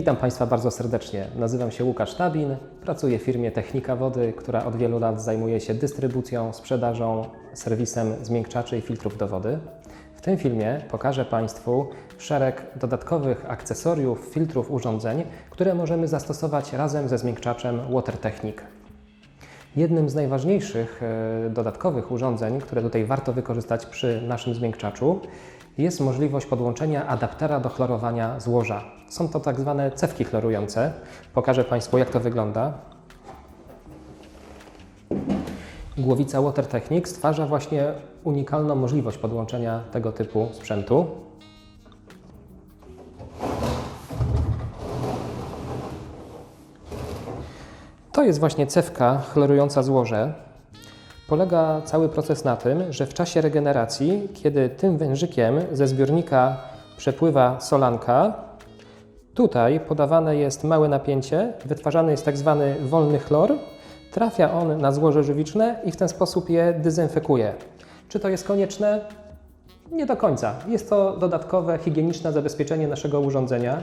Witam Państwa bardzo serdecznie. Nazywam się Łukasz Tabin, pracuję w firmie Technika Wody, która od wielu lat zajmuje się dystrybucją, sprzedażą, serwisem zmiękczaczy i filtrów do wody. W tym filmie pokażę Państwu szereg dodatkowych akcesoriów, filtrów, urządzeń, które możemy zastosować razem ze zmiękczaczem WaterTechnic. Jednym z najważniejszych e, dodatkowych urządzeń, które tutaj warto wykorzystać przy naszym zmiękczaczu, jest możliwość podłączenia adaptera do chlorowania złoża. Są to tak zwane cewki chlorujące. Pokażę Państwu, jak to wygląda. Głowica WaterTechnic stwarza właśnie unikalną możliwość podłączenia tego typu sprzętu. To jest właśnie cewka chlorująca złoże. Polega cały proces na tym, że w czasie regeneracji, kiedy tym wężykiem ze zbiornika przepływa solanka, tutaj podawane jest małe napięcie, wytwarzany jest tak zwany wolny chlor, trafia on na złoże żywiczne i w ten sposób je dezynfekuje. Czy to jest konieczne? Nie do końca. Jest to dodatkowe higieniczne zabezpieczenie naszego urządzenia.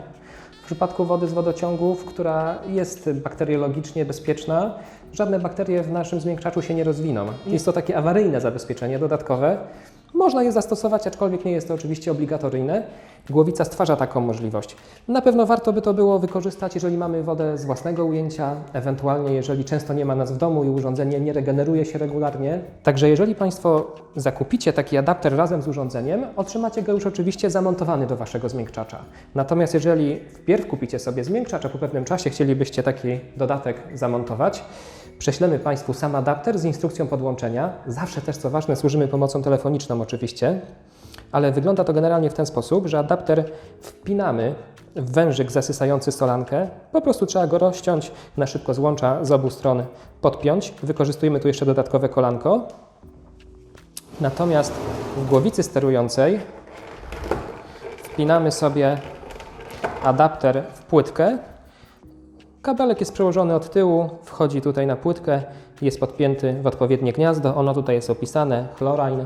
W przypadku wody z wodociągów, która jest bakteriologicznie bezpieczna, żadne bakterie w naszym zmiękczaczu się nie rozwiną. Jest to takie awaryjne zabezpieczenie dodatkowe. Można je zastosować, aczkolwiek nie jest to oczywiście obligatoryjne. Głowica stwarza taką możliwość. Na pewno warto by to było wykorzystać, jeżeli mamy wodę z własnego ujęcia, ewentualnie jeżeli często nie ma nas w domu i urządzenie nie regeneruje się regularnie. Także jeżeli Państwo zakupicie taki adapter razem z urządzeniem, otrzymacie go już oczywiście zamontowany do Waszego zmiękczacza. Natomiast jeżeli wpierw kupicie sobie zmiękczacz, a po pewnym czasie chcielibyście taki dodatek zamontować, Prześlemy Państwu sam adapter z instrukcją podłączenia. Zawsze też, co ważne, służymy pomocą telefoniczną oczywiście, ale wygląda to generalnie w ten sposób, że adapter wpinamy w wężyk zasysający solankę. Po prostu trzeba go rozciąć, na szybko złącza z obu stron podpiąć. Wykorzystujemy tu jeszcze dodatkowe kolanko. Natomiast w głowicy sterującej wpinamy sobie adapter w płytkę Kabelek jest przełożony od tyłu, wchodzi tutaj na płytkę, jest podpięty w odpowiednie gniazdo. Ono tutaj jest opisane, chlorine,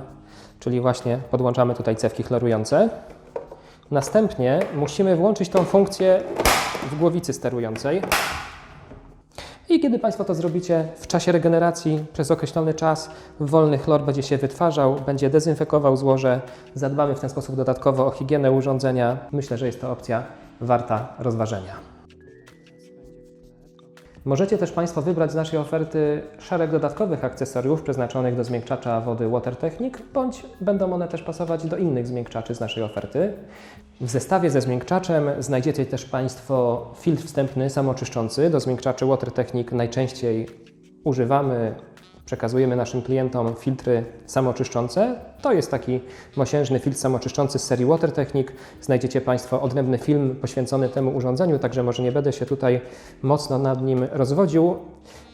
czyli właśnie podłączamy tutaj cewki chlorujące. Następnie musimy włączyć tą funkcję w głowicy sterującej. I kiedy Państwo to zrobicie w czasie regeneracji, przez określony czas, wolny chlor będzie się wytwarzał, będzie dezynfekował złoże. Zadbamy w ten sposób dodatkowo o higienę urządzenia. Myślę, że jest to opcja warta rozważenia. Możecie też Państwo wybrać z naszej oferty szereg dodatkowych akcesoriów przeznaczonych do zmiękczacza wody WaterTechnic, bądź będą one też pasować do innych zmiękczaczy z naszej oferty. W zestawie ze zmiękczaczem znajdziecie też Państwo filtr wstępny samoczyszczący. Do zmiękczaczy WaterTechnic najczęściej używamy przekazujemy naszym klientom filtry samoczyszczące. To jest taki mosiężny filtr samoczyszczący z serii WaterTechnic. Znajdziecie Państwo odrębny film poświęcony temu urządzeniu, także może nie będę się tutaj mocno nad nim rozwodził.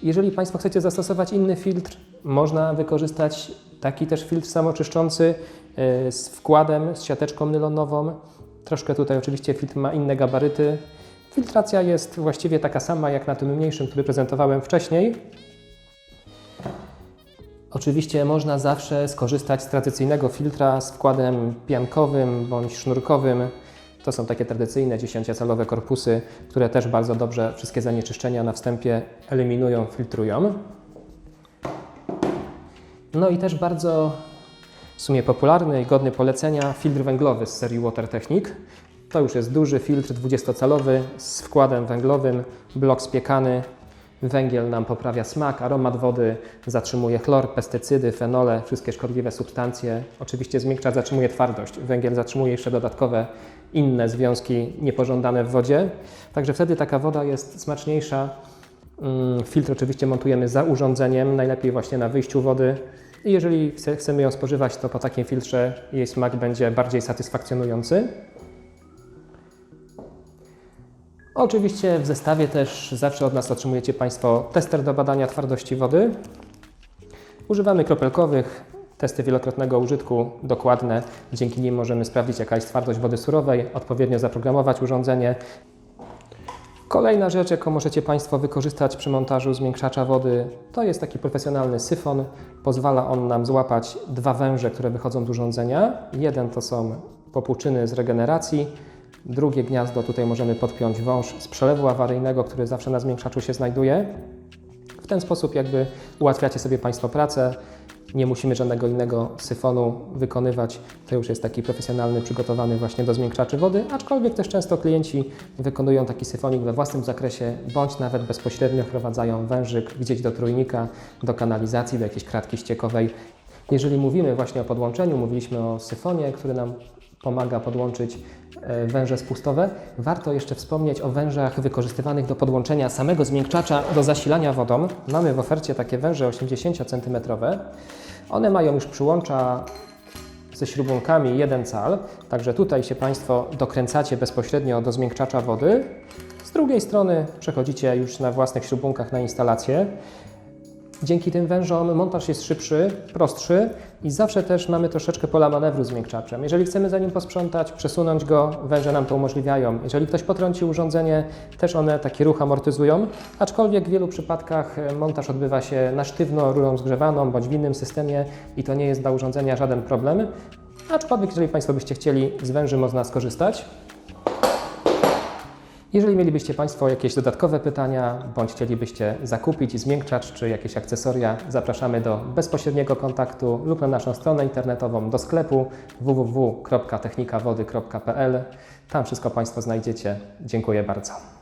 Jeżeli Państwo chcecie zastosować inny filtr, można wykorzystać taki też filtr samoczyszczący y, z wkładem, z siateczką nylonową. Troszkę tutaj oczywiście filtr ma inne gabaryty. Filtracja jest właściwie taka sama jak na tym mniejszym, który prezentowałem wcześniej. Oczywiście można zawsze skorzystać z tradycyjnego filtra z wkładem piankowym bądź sznurkowym. To są takie tradycyjne 10-calowe korpusy, które też bardzo dobrze wszystkie zanieczyszczenia na wstępie eliminują, filtrują. No i też bardzo w sumie popularny i godny polecenia filtr węglowy z serii WaterTechnic. To już jest duży filtr 20-calowy z wkładem węglowym, blok spiekany, Węgiel nam poprawia smak, aromat wody, zatrzymuje chlor, pestycydy, fenole, wszystkie szkodliwe substancje. Oczywiście zmiękcza, zatrzymuje twardość. Węgiel zatrzymuje jeszcze dodatkowe inne związki niepożądane w wodzie. Także wtedy taka woda jest smaczniejsza. Mm, filtr oczywiście montujemy za urządzeniem, najlepiej właśnie na wyjściu wody. I jeżeli chcemy ją spożywać, to po takim filtrze jej smak będzie bardziej satysfakcjonujący. Oczywiście w zestawie też zawsze od nas otrzymujecie Państwo tester do badania twardości wody. Używamy kropelkowych, testy wielokrotnego użytku dokładne. Dzięki nim możemy sprawdzić jaka jest twardość wody surowej, odpowiednio zaprogramować urządzenie. Kolejna rzecz, jaką możecie Państwo wykorzystać przy montażu zmiękczacza wody, to jest taki profesjonalny syfon. Pozwala on nam złapać dwa węże, które wychodzą z urządzenia. Jeden to są popłuczyny z regeneracji, Drugie gniazdo tutaj możemy podpiąć wąż z przelewu awaryjnego, który zawsze na zmiękczaczu się znajduje. W ten sposób jakby ułatwiacie sobie Państwo pracę. Nie musimy żadnego innego syfonu wykonywać. To już jest taki profesjonalny, przygotowany właśnie do zmiękczaczy wody, aczkolwiek też często klienci wykonują taki syfonik we własnym zakresie, bądź nawet bezpośrednio wprowadzają wężyk gdzieś do trójnika, do kanalizacji, do jakiejś kratki ściekowej. Jeżeli mówimy właśnie o podłączeniu, mówiliśmy o syfonie, który nam pomaga podłączyć e, węże spustowe. Warto jeszcze wspomnieć o wężach wykorzystywanych do podłączenia samego zmiękczacza do zasilania wodą. Mamy w ofercie takie węże 80 cm. One mają już przyłącza ze śrubunkami 1 cal, także tutaj się Państwo dokręcacie bezpośrednio do zmiękczacza wody. Z drugiej strony przechodzicie już na własnych śrubunkach na instalację. Dzięki tym wężom montaż jest szybszy, prostszy i zawsze też mamy troszeczkę pola manewru z zmiękczaczem. Jeżeli chcemy za nim posprzątać, przesunąć go, węże nam to umożliwiają. Jeżeli ktoś potrąci urządzenie, też one taki ruch amortyzują, aczkolwiek w wielu przypadkach e, montaż odbywa się na sztywno rurą zgrzewaną bądź w innym systemie i to nie jest dla urządzenia żaden problem. Aczkolwiek jeżeli Państwo byście chcieli z węży można skorzystać, jeżeli mielibyście Państwo jakieś dodatkowe pytania, bądź chcielibyście zakupić zmiękczacz czy jakieś akcesoria, zapraszamy do bezpośredniego kontaktu lub na naszą stronę internetową do sklepu www.technikawody.pl. Tam wszystko Państwo znajdziecie. Dziękuję bardzo.